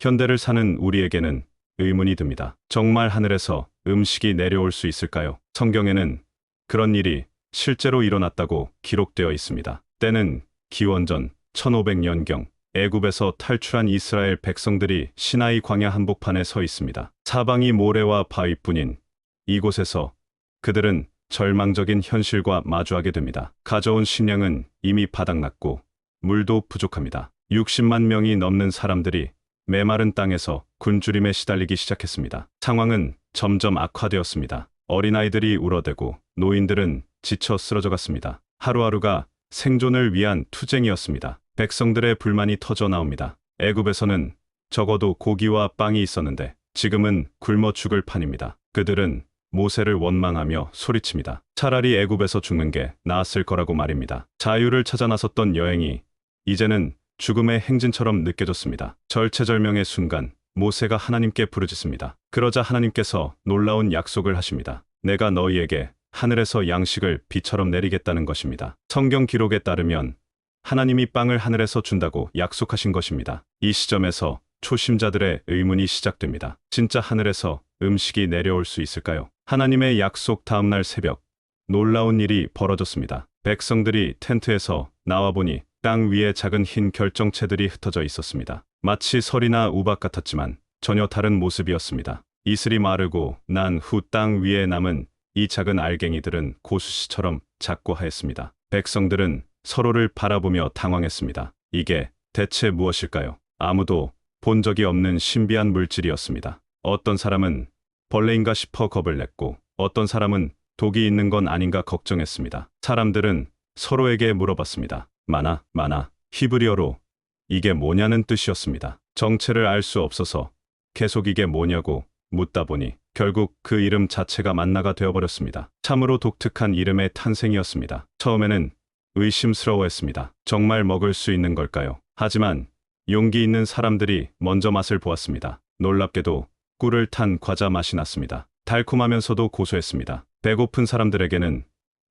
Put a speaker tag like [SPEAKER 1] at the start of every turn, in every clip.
[SPEAKER 1] 현대를 사는 우리에게는 의문이 듭니다. 정말 하늘에서 음식이 내려올 수 있을까요? 성경에는 그런 일이 실제로 일어났다고 기록되어 있습니다. 때는 기원전 1500년경 애굽에서 탈출한 이스라엘 백성들이 시나이 광야 한복판에 서 있습니다. 사방이 모래와 바위뿐인 이곳에서 그들은 절망적인 현실과 마주하게 됩니다. 가져온 식량은 이미 바닥났고 물도 부족합니다. 60만 명이 넘는 사람들이 메마른 땅에서 굶주림에 시달리기 시작했습니다. 상황은 점점 악화되었습니다. 어린아이들이 울어대고 노인들은 지쳐 쓰러져 갔습니다. 하루하루가 생존을 위한 투쟁이었습니다. 백성들의 불만이 터져 나옵니다. 애굽에서는 적어도 고기와 빵이 있었는데 지금은 굶어 죽을 판입니다. 그들은 모세를 원망하며 소리칩니다. 차라리 애굽에서 죽는 게 나았을 거라고 말입니다. 자유를 찾아 나섰던 여행이 이제는 죽음의 행진처럼 느껴졌습니다. 절체절명의 순간 모세가 하나님께 부르짖습니다. 그러자 하나님께서 놀라운 약속을 하십니다. 내가 너희에게 하늘에서 양식을 비처럼 내리겠다는 것입니다. 성경 기록에 따르면 하나님이 빵을 하늘에서 준다고 약속하신 것입니다. 이 시점에서 초심자들의 의문이 시작됩니다. 진짜 하늘에서 음식이 내려올 수 있을까요? 하나님의 약속 다음날 새벽 놀라운 일이 벌어졌습니다. 백성들이 텐트에서 나와 보니 땅 위에 작은 흰 결정체들이 흩어져 있었습니다. 마치 설이나 우박 같았지만 전혀 다른 모습이었습니다. 이슬이 마르고 난 후 땅 위에 남은 이 작은 알갱이들은 고수씨처럼 작고 하였습니다. 백성들은 서로를 바라보며 당황했습니다. 이게 대체 무엇일까요? 아무도 본 적이 없는 신비한 물질이었습니다. 어떤 사람은 벌레인가 싶어 겁을 냈고 어떤 사람은 독이 있는 건 아닌가 걱정했습니다. 사람들은 서로에게 물어봤습니다. 마나, 마나, 히브리어로 이게 뭐냐는 뜻이었습니다. 정체를 알 수 없어서 계속 이게 뭐냐고 묻다 보니 결국 그 이름 자체가 만나가 되어버렸습니다. 참으로 독특한 이름의 탄생이었습니다. 처음에는 의심스러워했습니다. 정말 먹을 수 있는 걸까요? 하지만 용기 있는 사람들이 먼저 맛을 보았습니다. 놀랍게도 꿀을 탄 과자 맛이 났습니다. 달콤하면서도 고소했습니다. 배고픈 사람들에게는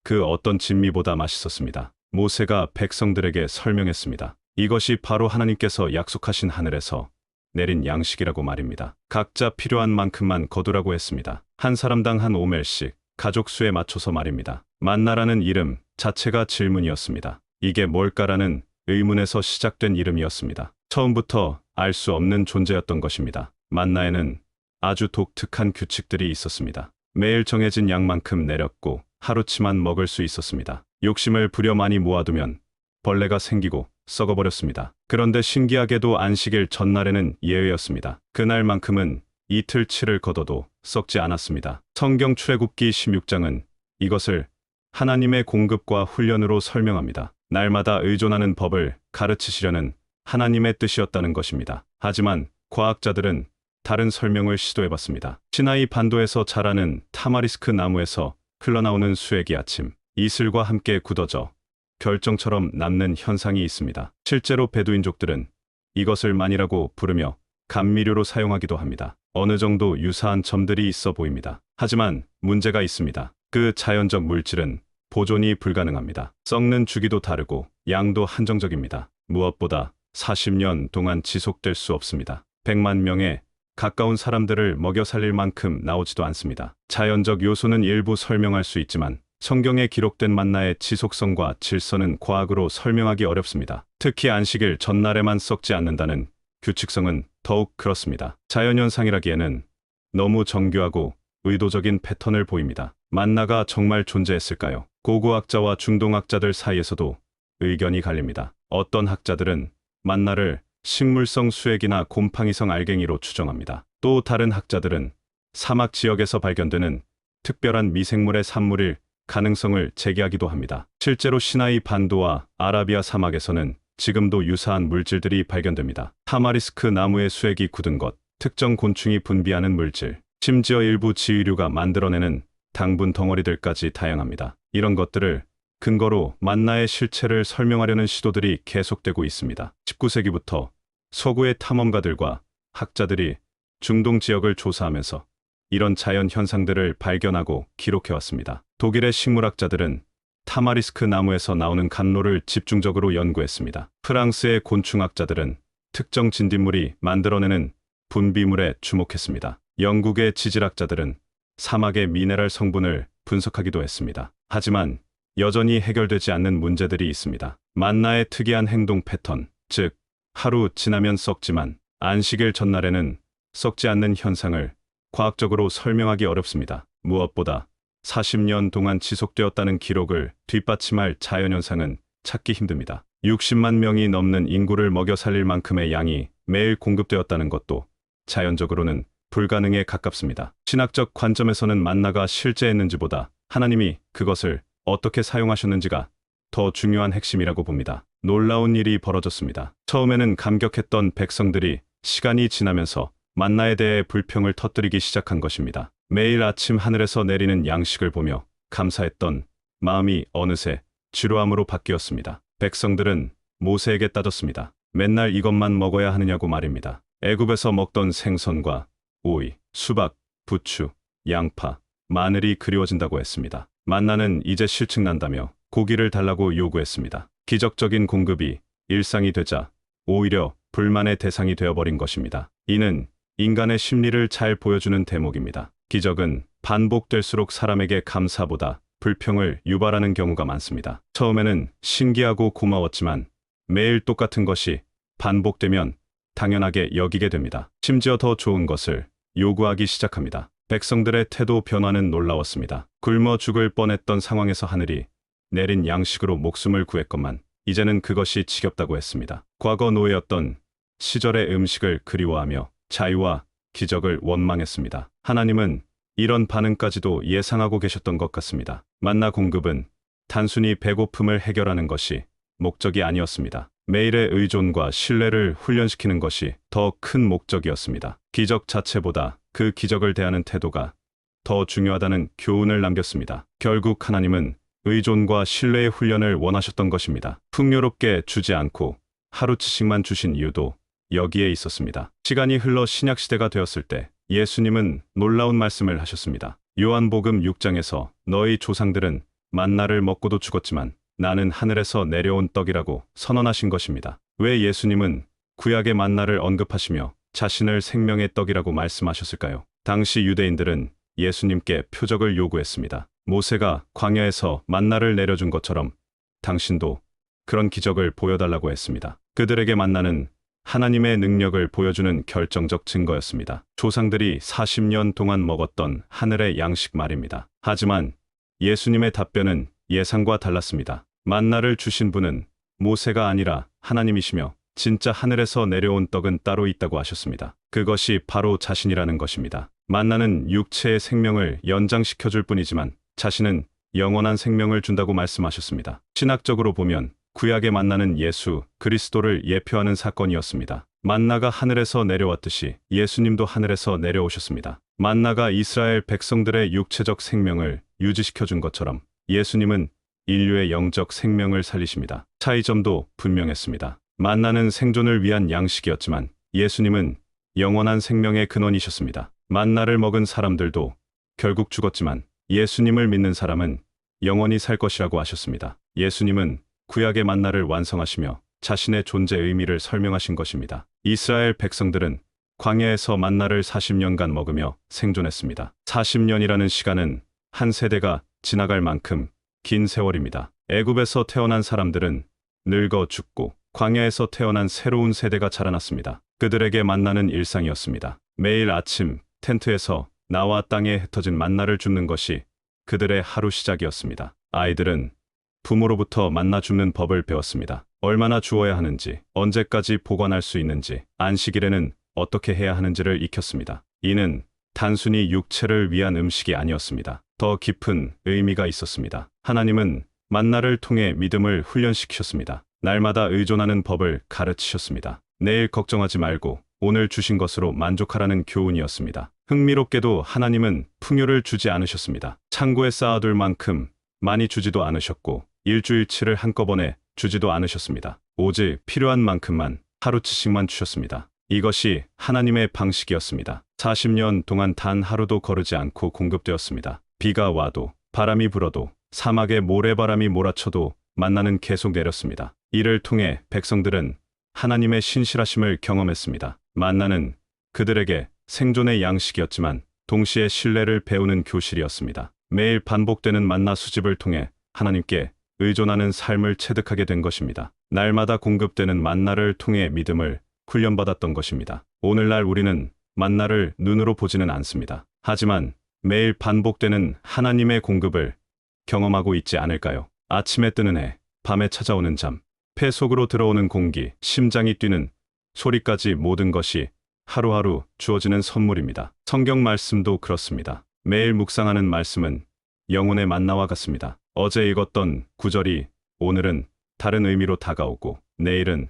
[SPEAKER 1] 그 어떤 진미보다 맛있었습니다. 모세가 백성들에게 설명했습니다. 이것이 바로 하나님께서 약속하신 하늘에서 내린 양식이라고 말입니다. 각자 필요한 만큼만 거두라고 했습니다. 한 사람당 한 오멜씩 가족 수에 맞춰서 말입니다. 만나라는 이름 자체가 질문이었습니다. 이게 뭘까라는 의문에서 시작된 이름이었습니다. 처음부터 알 수 없는 존재였던 것입니다. 만나에는 아주 독특한 규칙들이 있었습니다. 매일 정해진 양만큼 내렸고 하루치만 먹을 수 있었습니다. 욕심을 부려 많이 모아두면 벌레가 생기고 썩어버렸습니다. 그런데 신기하게도 안식일 전날에는 예외였습니다. 그날만큼은 이틀치를 걷어도 썩지 않았습니다. 성경 출애굽기 16장은 이것을 하나님의 공급과 훈련으로 설명합니다. 날마다 의존하는 법을 가르치시려는 하나님의 뜻이었다는 것입니다. 하지만 과학자들은 다른 설명을 시도해봤습니다. 시나이 반도에서 자라는 타마리스크 나무에서 흘러나오는 수액이 아침 이슬과 함께 굳어져 결정처럼 남는 현상이 있습니다. 실제로 베두인족들은 이것을 만이라고 부르며 감미료로 사용하기도 합니다. 어느 정도 유사한 점들이 있어 보입니다. 하지만 문제가 있습니다. 그 자연적 물질은 보존이 불가능합니다. 썩는 주기도 다르고 양도 한정적입니다. 무엇보다 40년 동안 지속될 수 없습니다. 100만 명의 가까운 사람들을 먹여 살릴 만큼 나오지도 않습니다. 자연적 요소는 일부 설명할 수 있지만 성경에 기록된 만나의 지속성과 질서는 과학으로 설명하기 어렵습니다. 특히 안식일 전날에만 썩지 않는다는 규칙성은 더욱 그렇습니다. 자연현상이라기에는 너무 정교하고 의도적인 패턴을 보입니다. 만나가 정말 존재했을까요? 고고학자와 중동학자들 사이에서도 의견이 갈립니다. 어떤 학자들은 만나를 식물성 수액이나 곰팡이성 알갱이로 추정합니다. 또 다른 학자들은 사막 지역에서 발견되는 특별한 미생물의 산물일 가능성을 제기하기도 합니다. 실제로 시나이 반도와 아라비아 사막에서는 지금도 유사한 물질들이 발견됩니다. 타마리스크 나무의 수액이 굳은 것, 특정 곤충이 분비하는 물질, 심지어 일부 지휘류가 만들어내는 당분 덩어리들까지 다양합니다. 이런 것들을 근거로 만나의 실체를 설명하려는 시도들이 계속되고 있습니다. 19세기부터 서구의 탐험가들과 학자들이 중동 지역을 조사하면서 이런 자연 현상들을 발견하고 기록해왔습니다. 독일의 식물학자들은 타마리스크 나무에서 나오는 간로를 집중적으로 연구했습니다. 프랑스의 곤충학자들은 특정 진딧물이 만들어내는 분비물에 주목했습니다. 영국의 지질학자들은 사막의 미네랄 성분을 분석하기도 했습니다. 하지만 여전히 해결되지 않는 문제들이 있습니다. 만나의 특이한 행동 패턴, 즉 하루 지나면 썩지만 안식일 전날에는 썩지 않는 현상을 과학적으로 설명하기 어렵습니다. 무엇보다 40년 동안 지속되었다는 기록을 뒷받침할 자연현상은 찾기 힘듭니다. 60만 명이 넘는 인구를 먹여 살릴 만큼의 양이 매일 공급되었다는 것도 자연적으로는 불가능에 가깝습니다. 신학적 관점에서는 만나가 실제했는지보다 하나님이 그것을 어떻게 사용하셨는지가 더 중요한 핵심이라고 봅니다. 놀라운 일이 벌어졌습니다. 처음에는 감격했던 백성들이 시간이 지나면서 만나에 대해 불평을 터뜨리기 시작한 것입니다. 매일 아침 하늘에서 내리는 양식을 보며 감사했던 마음이 어느새 지루함으로 바뀌었습니다. 백성들은 모세에게 따졌습니다. 맨날 이것만 먹어야 하느냐고 말입니다. 애굽에서 먹던 생선과 오이, 수박, 부추, 양파, 마늘이 그리워진다고 했습니다. 만나는 이제 실증난다며 고기를 달라고 요구했습니다. 기적적인 공급이 일상이 되자 오히려 불만의 대상이 되어버린 것입니다. 이는 인간의 심리를 잘 보여주는 대목입니다. 기적은 반복될수록 사람에게 감사보다 불평을 유발하는 경우가 많습니다. 처음에는 신기하고 고마웠지만 매일 똑같은 것이 반복되면 당연하게 여기게 됩니다. 심지어 더 좋은 것을 요구하기 시작합니다. 백성들의 태도 변화는 놀라웠습니다. 굶어 죽을 뻔했던 상황에서 하늘이 내린 양식으로 목숨을 구했건만 이제는 그것이 지겹다고 했습니다. 과거 노예였던 시절의 음식을 그리워하며 자유와 기적을 원망했습니다. 하나님은 이런 반응까지도 예상하고 계셨던 것 같습니다. 만나 공급은 단순히 배고픔을 해결하는 것이 목적이 아니었습니다. 매일의 의존과 신뢰를 훈련시키는 것이 더 큰 목적이었습니다. 기적 자체보다 그 기적을 대하는 태도가 더 중요하다는 교훈을 남겼습니다. 결국 하나님은 의존과 신뢰의 훈련을 원하셨던 것입니다. 풍요롭게 주지 않고 하루치씩만 주신 이유도 여기에 있었습니다. 시간이 흘러 신약시대가 되었을 때 예수님은 놀라운 말씀을 하셨습니다. 요한복음 6장에서 너희 조상들은 만나를 먹고도 죽었지만 나는 하늘에서 내려온 떡이라고 선언하신 것입니다. 왜 예수님은 구약의 만나를 언급하시며 자신을 생명의 떡이라고 말씀하셨을까요? 당시 유대인들은 예수님께 표적을 요구했습니다. 모세가 광야에서 만나를 내려준 것처럼 당신도 그런 기적을 보여달라고 했습니다. 그들에게 만나는 하나님의 능력을 보여주는 결정적 증거였습니다. 조상들이 40년 동안 먹었던 하늘의 양식 말입니다. 하지만 예수님의 답변은 예상과 달랐습니다. 만나를 주신 분은 모세가 아니라 하나님이시며 진짜 하늘에서 내려온 떡은 따로 있다고 하셨습니다. 그것이 바로 자신이라는 것입니다. 만나는 육체의 생명을 연장시켜 줄 뿐이지만 자신은 영원한 생명을 준다고 말씀하셨습니다. 신학적으로 보면 구약에 만나는 예수, 그리스도를 예표하는 사건이었습니다. 만나가 하늘에서 내려왔듯이 예수님도 하늘에서 내려오셨습니다. 만나가 이스라엘 백성들의 육체적 생명을 유지시켜 준 것처럼 예수님은 인류의 영적 생명을 살리십니다. 차이점도 분명했습니다. 만나는 생존을 위한 양식이었지만 예수님은 영원한 생명의 근원이셨습니다. 만나를 먹은 사람들도 결국 죽었지만 예수님을 믿는 사람은 영원히 살 것이라고 하셨습니다. 예수님은 구약의 만나를 완성하시며 자신의 존재 의미를 설명하신 것입니다. 이스라엘 백성들은 광야에서 만나를 40년간 먹으며 생존했습니다. 40년이라는 시간은 한 세대가 지나갈 만큼 긴 세월입니다. 애굽에서 태어난 사람들은 늙어 죽고 광야에서 태어난 새로운 세대가 자라났습니다. 그들에게 만나는 일상이었습니다. 매일 아침 텐트에서 나와 땅에 흩어진 만나를 줍는 것이 그들의 하루 시작이었습니다. 아이들은 부모로부터 만나 줍는 법을 배웠습니다. 얼마나 주어야 하는지, 언제까지 보관할 수 있는지, 안식일에는 어떻게 해야 하는지를 익혔습니다. 이는 단순히 육체를 위한 음식이 아니었습니다. 더 깊은 의미가 있었습니다. 하나님은 만나를 통해 믿음을 훈련시키셨습니다. 날마다 의존하는 법을 가르치셨습니다. 내일 걱정하지 말고 오늘 주신 것으로 만족하라는 교훈이었습니다. 흥미롭게도 하나님은 풍요를 주지 않으셨습니다. 창고에 쌓아둘 만큼 많이 주지도 않으셨고 일주일치를 한꺼번에 주지도 않으셨습니다. 오직 필요한 만큼만 하루치씩만 주셨습니다. 이것이 하나님의 방식이었습니다. 40년 동안 단 하루도 거르지 않고 공급되었습니다. 비가 와도 바람이 불어도 사막에 모래바람이 몰아쳐도 만나는 계속 내렸습니다. 이를 통해 백성들은 하나님의 신실하심을 경험했습니다. 만나는 그들에게 생존의 양식이었지만 동시에 신뢰를 배우는 교실이었습니다. 매일 반복되는 만나 수집을 통해 하나님께 의존하는 삶을 체득하게 된 것입니다. 날마다 공급되는 만나를 통해 믿음을 훈련받았던 것입니다. 오늘날 우리는 만나를 눈으로 보지는 않습니다. 하지만 매일 반복되는 하나님의 공급을 경험하고 있지 않을까요? 아침에 뜨는 해, 밤에 찾아오는 잠, 폐 속으로 들어오는 공기, 심장이 뛰는 소리까지 모든 것이 하루하루 주어지는 선물입니다. 성경 말씀도 그렇습니다. 매일 묵상하는 말씀은 영혼의 만나와 같습니다. 어제 읽었던 구절이 오늘은 다른 의미로 다가오고 내일은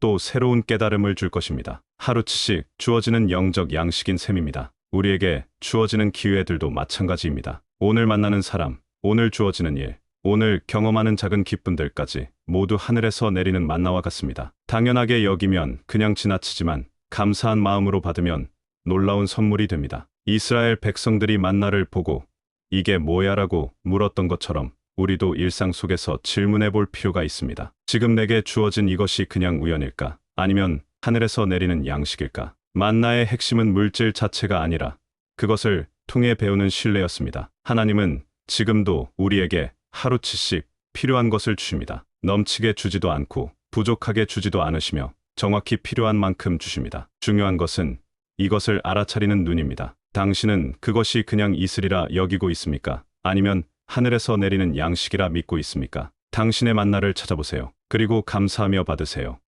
[SPEAKER 1] 또 새로운 깨달음을 줄 것입니다. 하루치씩 주어지는 영적 양식인 셈입니다. 우리에게 주어지는 기회들도 마찬가지입니다. 오늘 만나는 사람, 오늘 주어지는 일, 오늘 경험하는 작은 기쁨들까지 모두 하늘에서 내리는 만나와 같습니다. 당연하게 여기면 그냥 지나치지만 감사한 마음으로 받으면 놀라운 선물이 됩니다. 이스라엘 백성들이 만나를 보고 이게 뭐야 라고 물었던 것처럼 우리도 일상 속에서 질문해 볼 필요가 있습니다. 지금 내게 주어진 이것이 그냥 우연일까? 아니면 하늘에서 내리는 양식일까? 만나의 핵심은 물질 자체가 아니라 그것을 통해 배우는 신뢰였습니다. 하나님은 지금도 우리에게 하루치씩 필요한 것을 주십니다. 넘치게 주지도 않고 부족하게 주지도 않으시며 정확히 필요한 만큼 주십니다. 중요한 것은 이것을 알아차리는 눈입니다. 당신은 그것이 그냥 이슬이라 여기고 있습니까? 아니면 하늘에서 내리는 양식이라 믿고 있습니까? 당신의 만나를 찾아보세요. 그리고 감사하며 받으세요.